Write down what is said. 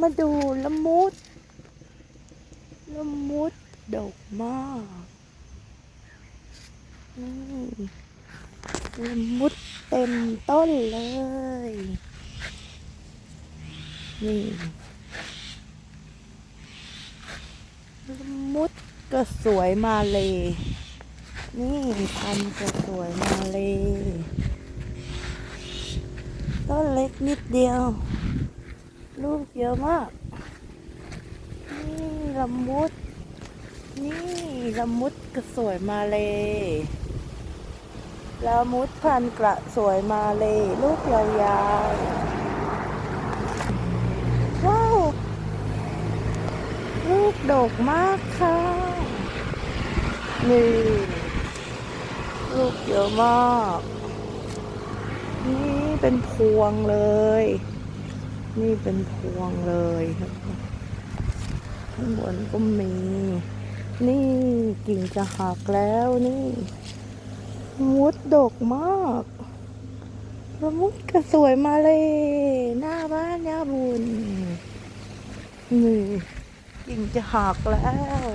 มาดูละมุดละมุดดกมากนี่ละมุดเต็มต้นเลย นี่ละมุดก็สวยมาเลย นี่พันก็สวยมาเลย ต้นเล็กนิดเดียว ลูกเยอะมาก นี่ละมุด นี่ละมุดก็สวยมาเลยละมุดพันกระสวยมาเลยลูกยาวๆ ว้าว ลูกดกมากค่ะนี่ลูกเยอะมาก นี่เป็นพวงเลย นี่เป็นพวงเลยข้างบนก็มี นี่กิ่งจะหักแล้วนี่ มุดดกมากละมุดก็สวยมาเลย หน้าบ้านย่าบุญนี่กิ่งจะหักแล้ว